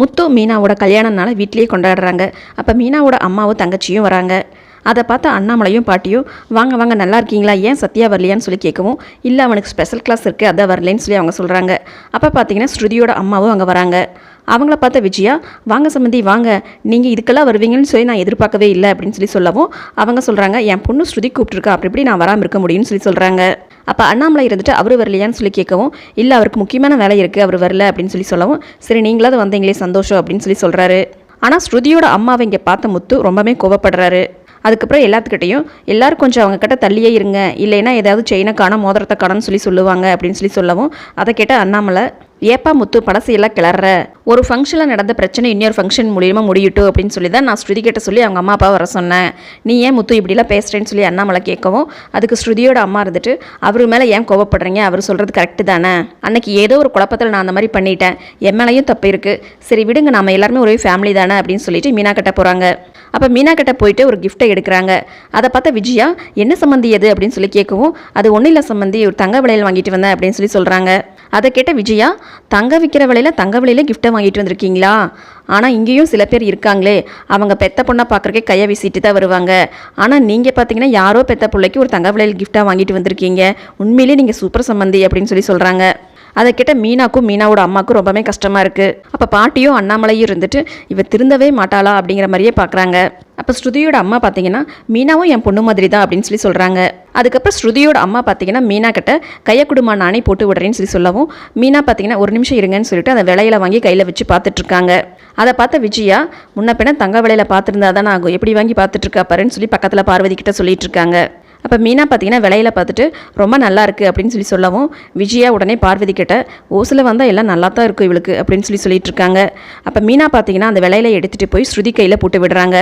முத்து மீனாவோட கல்யாணம்னால வீட்லேயே கொண்டாடுறாங்க. அப்போ மீனாவோட அம்மாவும் தங்கச்சியும் வராங்க. அதை பார்த்து அண்ணாமலையும் பாட்டியும் வாங்க வாங்க நல்லா இருக்கீங்களா? ஏன் சத்யா வரலையான்னு சொல்லி கேட்கவும் இல்லை அவனுக்கு ஸ்பெஷல் கிளாஸ் இருக்குது அதான் வரலைன்னு சொல்லி அவங்க சொல்கிறாங்க அப்போ பார்த்தீங்கன்னா ஸ்ருதியோட அம்மாவும் அங்கே வராங்க. அவங்கள பார்த்த விஜயா வாங்க சம்மந்தி வாங்க. நீங்கள் இதுக்கெல்லாம் வருவீங்கன்னு சொல்லி நான் எதிர்பார்க்கவே இல்லை அப்படின்னு சொல்லி சொல்லவும் அவங்க சொல்கிறாங்க என் பொண்ணு ஸ்ருதி கூப்பிட்டுருக்கா அப்படி இப்படி நான் வராமல் இருக்க முடியும்னு சொல்லி சொல்கிறாங்க அப்போ அண்ணாமலை இருந்துட்டு அவர் வரலையான்னு சொல்லி கேட்கவும் இல்லை அவருக்கு முக்கியமான வேலை இருக்குது அவர் வரல அப்படின்னு சொல்லி சொல்லவும் சரி நீங்களாவது வந்தீங்களே சந்தோஷம் அப்படின்னு சொல்லி சொல்கிறாரு ஆனால் ஸ்ருதியோட அம்மாவை இங்கே பார்த்த முத்து ரொம்பவே கோவப்படுறாரு. அதுக்கப்புறம் எல்லாத்துக்கிட்டையும் எல்லாரும் கொஞ்சம் அவங்க கிட்ட தள்ளியே இருங்க இல்லைன்னா ஏதாவது செயினை காணும் மோதிரத்தை காணும்னு சொல்லி சொல்லுவாங்க அப்படின்னு சொல்லி சொல்லவும் அதை கேட்ட அண்ணாமலை ஏப்பா முத்து பழசையெல்லாம் கிளற ஒரு ஃபங்க்ஷனில் நடந்த பிரச்சனை இன்னொரு ஃபங்க்ஷன் மூலியமாக முடியட்டும் அப்படின்னு சொல்லி தான் நான் ஸ்ருதி கிட்ட சொல்லி அவங்க அம்மா அப்பா வர சொன்னேன். நீ ஏன் முத்து இப்படிலாம் பேசுகிறேன்னு சொல்லி அண்ணாமலை கேட்கவும் அதுக்கு ஸ்ருதியோட அம்மா இருந்துட்டு அவர் மேலே ஏன் கோவப்படுறீங்க? அவர் சொல்கிறது கரெக்டு தானே? அன்னைக்கு ஏதோ ஒரு குழப்பத்தில் நான் அந்த மாதிரி பண்ணிட்டேன். என் மேலேயும் தப்பு இருக்குது சரி விடுங்க நம்ம எல்லாருமே ஒரே ஃபேமிலி தானே அப்படின்னு சொல்லிட்டு மீனா கட்ட போகிறாங்க அப்போ மீனா கிட்ட போயிட்டு ஒரு கிஃப்ட்டை எடுக்கிறாங்க. அதை பார்த்தா விஜயா என்ன சம்மந்தி அது? அப்படின்னு சொல்லி கேட்கவும் அது ஒன்றும் இல்லை சம்மந்தி ஒரு தங்க விலையில் வாங்கிட்டு வந்தேன் அப்படின்னு சொல்லி சொல்கிறாங்க அதை கேட்ட விஜயா தங்க விற்கிற விலையில் தங்க விலையில் கிஃப்ட்டை வாங்கிட்டு வந்திருக்கீங்களா? ஆனால் இங்கேயும் சில பேர் இருக்காங்களே. அவங்க பெத்த பொண்ணை பார்க்குறக்கே கையை வீசிட்டு தான் வருவாங்க. ஆனால் நீங்கள் பார்த்தீங்கன்னா யாரோ பெத்த பிள்ளைக்கு ஒரு தங்க விலையில் கிஃப்ட்டாக வாங்கிட்டு வந்திருக்கீங்க. உண்மையிலேயே நீங்கள் சூப்பர் சம்மந்தி அப்படின்னு சொல்லி சொல்கிறாங்க அதை கேட்ட மீனாக்கும் மீனாவோட அம்மாவுக்கும் ரொம்பவே கஷ்டமாக இருக்குது அப்போ பாட்டியும் அண்ணாமலையும் இருந்துட்டு இவ திருந்தவே மாட்டாளா? அப்படிங்கிற மாதிரியே பார்க்குறாங்க அப்போ ஸ்ருதியோட அம்மா பார்த்தீங்கன்னா மீனாவும் என் பொண்ணு மாதிரி தான் அப்படின்னு சொல்லி சொல்கிறாங்க அதுக்கப்புறம் ஸ்ருதியோட அம்மா பார்த்தீங்கன்னா மீனா கிட்ட கையை குடுமா நானே போட்டு விடுறேன்னு சொல்லி சொல்லவும் மீனா பார்த்தீங்கன்னா ஒரு நிமிஷம் இருங்கன்னு சொல்லிட்டு அந்த விலையில வாங்கி கையில் வச்சு பார்த்துட்ருக்காங்க அதை பார்த்த விஜயா முன்ன பின்ன தங்க விலையில பார்த்துருந்தா தானே ஆகும் எப்படி வாங்கி பார்த்துட்ருக்கா பாருன்னு சொல்லி பக்கத்தில் பார்வதி கிட்ட சொல்லிட்டு இருக்காங்க அப்போ மீனா பார்த்தீங்கன்னா விலையில பார்த்துட்டு ரொம்ப நல்லா இருக்குது அப்படின்னு சொல்லி சொல்லவும் விஜயா உடனே பார்வதி கிட்ட ஓசில் வந்தால் எல்லாம் நல்லா தான் இருக்கும் இவளுக்கு அப்படின்னு சொல்லி சொல்லிட்டு இருக்காங்க அப்போ மீனா பார்த்தீங்கன்னா அந்த விலையில எடுத்துகிட்டு போய் ஸ்ருதி கையில் போட்டு விடுறாங்க.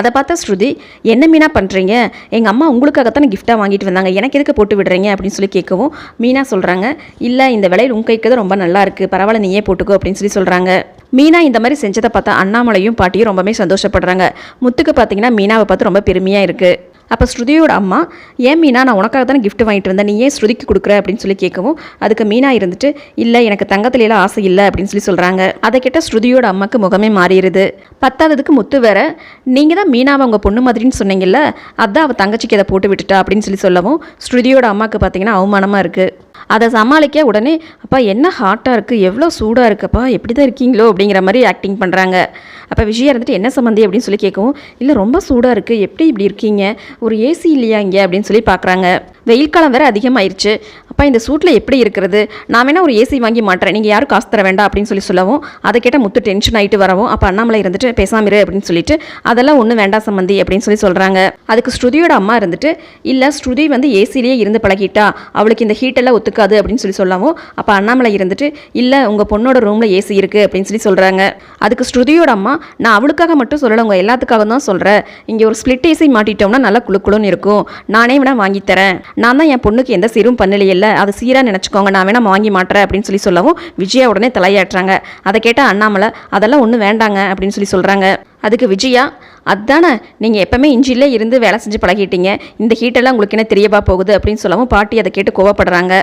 அதை பார்த்தா ஸ்ருதி என்ன மீனா பண்ணுறீங்க எங்கள் அம்மா உங்களுக்காகத்தான் கிஃப்ட்டாக வாங்கிட்டு வந்தாங்க. எனக்கு எதுக்கு போட்டு விடுறீங்க? அப்படின்னு சொல்லி கேட்கவும் மீனா சொல்கிறாங்க இல்லை இந்த விலையில் உங்கள் கைக்கு தான் ரொம்ப நல்லா இருக்குது பரவாயில்ல நீயே போட்டுக்கோ அப்படின்னு சொல்லி சொல்கிறாங்க மீனா இந்த மாதிரி செஞ்சதை பார்த்தா அண்ணாமலையும் பாட்டியும் ரொம்பவே சந்தோஷப்படுறாங்க. முத்துக்கு பார்த்தீங்கன்னா மீனாவை பார்த்து ரொம்ப பெருமையாக இருக்குது அப்போ ஸ்ருதியோட அம்மா ஏன் மீனா நான் உனக்காக தானே கிஃப்ட் வாங்கிட்டு வந்தேன் நீ ஏன் ஸ்ருதிக்கு கொடுக்குற? அப்படின்னு சொல்லி கேட்கவும் அதுக்கு மீனா இருந்துட்டு இல்லை எனக்கு தங்கத்துல ஆசை இல்லை அப்படின்னு சொல்லி சொல்கிறாங்க அதை கேட்ட ஸ்ருதியோட அம்மாக்கு முகமே மாறிடுது. பத்தாவதுக்கு முத்து வேற நீங்கள் தான் மீனாவை உங்கள் பொண்ணு மாதிரின்னு சொன்னீங்கல்ல அதான் அவள் தங்கச்சிக்கு அதை போட்டு விட்டுட்டா அப்படின்னு சொல்லி சொல்லவும் ஸ்ருதியோட அம்மாவுக்கு பார்த்தீங்கன்னா அவமானமாக இருக்குது அதை சமாளிக்க உடனே அப்பா என்ன ஹாட்டாக இருக்குது எவ்வளோ சூடாக இருக்குப்பா எப்படி தான் இருக்கீங்களோ? அப்படிங்கிற மாதிரி ஆக்டிங் பண்ணுறாங்க அப்போ விஜயா இருந்துட்டு என்ன சம்மந்தி அப்படின்னு சொல்லி கேட்கவும் இல்லை ரொம்ப சூடாக இருக்குது எப்படி இப்படி இருக்கீங்க? ஒரு ஏசி இல்லையா இங்கே? அப்படின்னு சொல்லி பார்க்குறாங்க வெயில் காலம் வேறு அதிகமாயிருச்சு. அப்பா இந்த சூட்டில் எப்படி இருக்கிறது? நான் வேணால் ஒரு ஏசி வாங்கி மாட்டுறேன். நீங்கள் யாரும் காசு தர வேண்டாம் அப்படின்னு சொல்லி சொல்லவும் அதை கேட்ட முத்து டென்ஷன் ஆகிட்டு வரவும் அப்போ அண்ணாமலை இருந்துட்டு பேசாமிரு அப்படின்னு சொல்லிட்டு அதெல்லாம் ஒன்றும் வேண்டாம் சம்மந்தி அப்படின்னு சொல்லி சொல்கிறாங்க அதுக்கு ஸ்ருதியோட அம்மா இருந்துட்டு இல்லை ஸ்ருதி வந்து ஏசிலேயே இருந்து பழகிட்டா அவளுக்கு இந்த ஹீட்டெல்லாம் ஒத்துக்காது அப்படின்னு சொல்லி சொல்லவும் அப்போ அண்ணாமலை இருந்துட்டு இல்லை உங்கள் பொண்ணோட ரூமில் ஏசி இருக்குது அப்படின்னு சொல்லி சொல்கிறாங்க அதுக்கு ஸ்ருதியோட அம்மா நான் அவளுக்காக மட்டும் சொல்லலை உங்கள் எல்லாத்துக்காக தான் சொல்கிறேன் இங்கே ஒரு ஸ்ப்ளிட் ஏசி மாட்டிட்டோம்னா நல்லா குளு குளுன்னு இருக்கும். நானே வேணால் வாங்கித்தரேன் நான் தான் என் பொண்ணுக்கு எந்த சீரும் பண்ணலையில்ல அதை சீராக நினச்சிக்கோங்க நான் வேணால் வாங்கி மாட்டுறேன் அப்படின்னு சொல்லி சொல்லவும் விஜயா உடனே தலையாட்டுறாங்க அதை கேட்டால் அண்ணாமலை அதெல்லாம் ஒன்றும் வேண்டாங்க அப்படின்னு சொல்லி சொல்கிறாங்க அதுக்கு விஜயா அதுதானே நீங்கள் எப்பவுமே இஞ்சிலே இருந்து வேலை செஞ்சு பழகிட்டீங்க. இந்த ஹீட்டெல்லாம் உங்களுக்கு என்ன தெரியவா போகுது? அப்படின்னு சொல்லவும் பாட்டி அதை கேட்டு கோவப்படுறாங்க.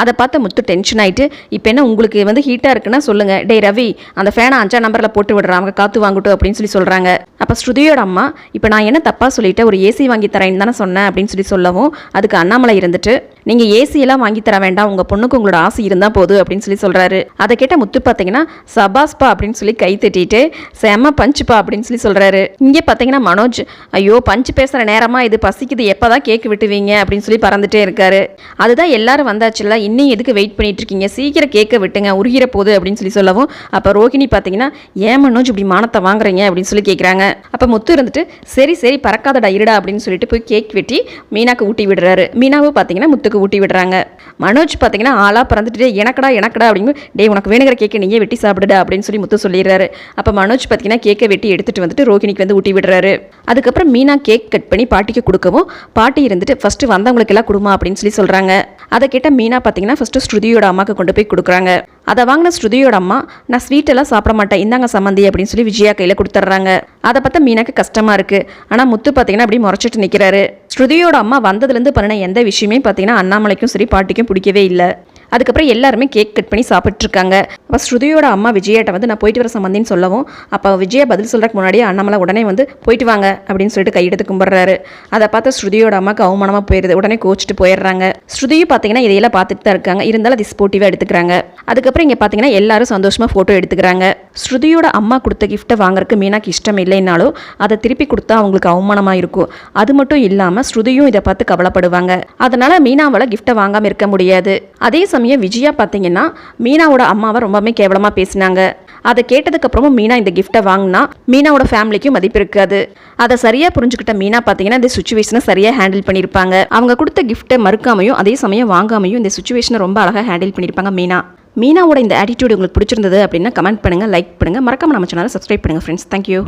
அதை பார்த்து முத்து டென்ஷன் ஆயிட்டு இப்போ என்ன உங்களுக்கு வந்து ஹீட்டாக இருக்குன்னா சொல்லுங்கள் டே ரவி அந்த ஃபேனை அஞ்சா நம்பரில் போட்டு விடுறான். அவங்க காற்று வாங்கட்டும் அப்படின்னு சொல்லி சொல்கிறாங்க அப்போ ஸ்ருதியோட அம்மா இப்போ நான் என்ன தப்பாக சொல்லிட்டேன்? ஒரு ஏசி வாங்கி தரேன்னு தானே சொன்னேன் அப்படின்னு சொல்லி சொல்லவும் அதுக்கு அண்ணாமலை இருந்துட்டு நீங்கள் ஏசியெல்லாம் வாங்கி தர வேண்டாம் உங்கள் பொண்ணுக்கு உங்களோட ஆசை இருந்தால் போதும் அப்படின்னு சொல்லி சொல்கிறாரு அதை கேட்ட முத்து பார்த்தீங்கன்னா சபாஸ்பா அப்படின்னு சொல்லி கை தட்டிட்டு செம பஞ்சுப்பா அப்படின்னு சொல்லி சொல்கிறாரு இங்கே பார்த்தீங்கன்னா மனோஜ் ஐயோ பஞ்சு பேசுகிற நேரமா இது பசிக்குது எப்போ தான் கேக் விட்டுவீங்க? அப்படின்னு சொல்லி பறந்துட்டே இருக்காரு. அதுதான் எல்லாரும் வந்தாச்சுல்ல இன்னும் எதுக்கு வெயிட் பண்ணிட்டு இருக்கீங்க சீக்கிரம் கேக்கை விட்டுங்க உருகிற போகுது அப்படின்னு சொல்லி சொல்லவும் அப்போ ரோஹிணி பார்த்தீங்கன்னா ஏன் மனோஜ் இப்படி மானத்தை வாங்குறீங்க? அப்படின்னு சொல்லி கேட்குறாங்க அப்போ முத்து இருந்துட்டு சரி சரி பறக்காதடா இருடா அப்படின்னு சொல்லிட்டு போய் கேக் வெட்டி மீனாக்கு ஊட்டி விடுறாரு. மீனாவும் பார்த்தீங்கன்னா முத்துக்கு ஊட்டி விடுறாங்க. மனோஜ் பார்த்தீங்கன்னா ஆளாக பறந்துட்டு எனக்கடா எனக்கடா அப்படிங்கும் டே உனக்கு வேணுங்கிற கேக்கை நீயே வெட்டி சாப்பிடுடா அப்படின்னு சொல்லி முத்து சொல்லிடுறாரு. அப்போ மனோஜ் பார்த்தீங்கன்னா கேக்கை வெட்டி எடுத்துட்டு வந்துட்டு ரோஹினிக்கு வந்து ஊட்டி விடுறாரு. அதுக்கப்புறம் மீனா கேக் கட் பண்ணி பாட்டிக்கு கொடுக்கவும் பாட்டி இருந்துட்டு ஃபஸ்ட்டு வந்தவங்களுக்கு எல்லாம் கொடுமா அப்படின்னு சொல்லி சொல்கிறாங்க அதை கேட்ட மீனா பார்த்தீங்கன்னா ஃபஸ்ட்டு ஸ்ருதியோட அம்மாவுக்கு கொண்டு போய் கொடுக்குறாங்க. அதை வாங்கின ஸ்ருதியோட அம்மா நான் ஸ்வீட்டெல்லாம் சாப்பிட மாட்டேன் இந்தாங்க சம்மந்தி அப்படின்னு சொல்லி விஜயா கையில் கொடுத்துட்றாங்க. அதை பார்த்தா மீனாக்கு கஷ்டமாக இருக்குது ஆனால் முத்து பார்த்தீங்கன்னா அப்படி முறைச்சிட்டு நிற்கிறாரு ஸ்ருதியோட அம்மா வந்ததுலேருந்து பண்ணின எந்த விஷயமே பார்த்தீங்கன்னா அண்ணாமலைக்கும் சரி பாட்டிக்கும் பிடிக்கவே இல்லை. அதுக்கப்புறம் எல்லாருமே கேக் கட் பண்ணி சாப்பிட்ருக்காங்க அப்போ ஸ்ருதியோட அம்மா விஜயாட்ட வந்து நான் போயிட்டு வர சம்மந்தின்னு சொல்லவும் அப்போ விஜயா பதில் சொல்கிறதுக்கு முன்னாடியே அண்ணாமலை உடனே வந்து போயிட்டு வாங்க அப்படின்னு சொல்லிட்டு கையெடுத்து கும்பிட்றாரு. அதை பார்த்து ஸ்ருதியோட அம்மாவுக்கு அவமானமாக போயிடுது உடனே கோச்சிட்டு போயிடுறாங்க. ஸ்ருதியும் பார்த்தீங்கன்னா இதையெல்லாம் பார்த்துட்டு தான் இருக்காங்க. இருந்தாலும் அது ஸ்போர்ட்டிவாக எடுத்துக்கிறாங்க. அதுக்கப்புறம் இங்கே பார்த்தீங்கன்னா எல்லாரும் சந்தோஷமாக ஃபோட்டோ எடுத்துக்கிறாங்க. ஸ்ருதியோட அம்மா கொடுத்த கிஃப்ட்டை வாங்குறதுக்கு மீனாக்கு இஷ்டம் இல்லைனாலும் அதை திருப்பி கொடுத்தா அவங்களுக்கு அவமானமாக இருக்கும். அது மட்டும் இல்லாமல் ஸ்ருதியும் இதை பார்த்து கவலைப்படுவாங்க. அதனால மீனாவால் கிஃப்ட்டை வாங்காமல் இருக்க முடியாது. அதே சமயம் விஜயா பார்த்தீங்கன்னா மீனாவோட அம்மாவை ரொம்பவுமே கேவலமாக பேசினாங்க. அதை கேட்டதுக்கப்புறமும் மீனா இந்த கிஃப்ட்டை வாங்கினா மீனாவோட ஃபேமிலிக்கும் மதிப்பு இருக்காது. அதை சரியாக புரிஞ்சுக்கிட்ட மீனா பார்த்தீங்கன்னா இந்த சுச்சுவேஷனை சரியாக ஹேண்டில் பண்ணியிருப்பாங்க அவங்க கொடுத்த கிஃப்ட்டை மறுக்காமையும் அதே சமயம் வாங்காமையும் இந்த சுச்சுவேஷனை ரொம்ப அழகாக ஹேண்டில் பண்ணியிருப்பாங்க மீனா. மீனாவோட இந்த ஆட்டிடியூட் உங்களுக்கு பிடிச்சிருந்தது அப்படின்னா கமெண்ட் பண்ணுங்கள் லைக் பண்ணுங்கள் மறக்காமல் நம்ம சேனலை சப்ஸ்கிரைப் பண்ணுங்கள் ஃப்ரெண்ட்ஸ் தேங்க்யூ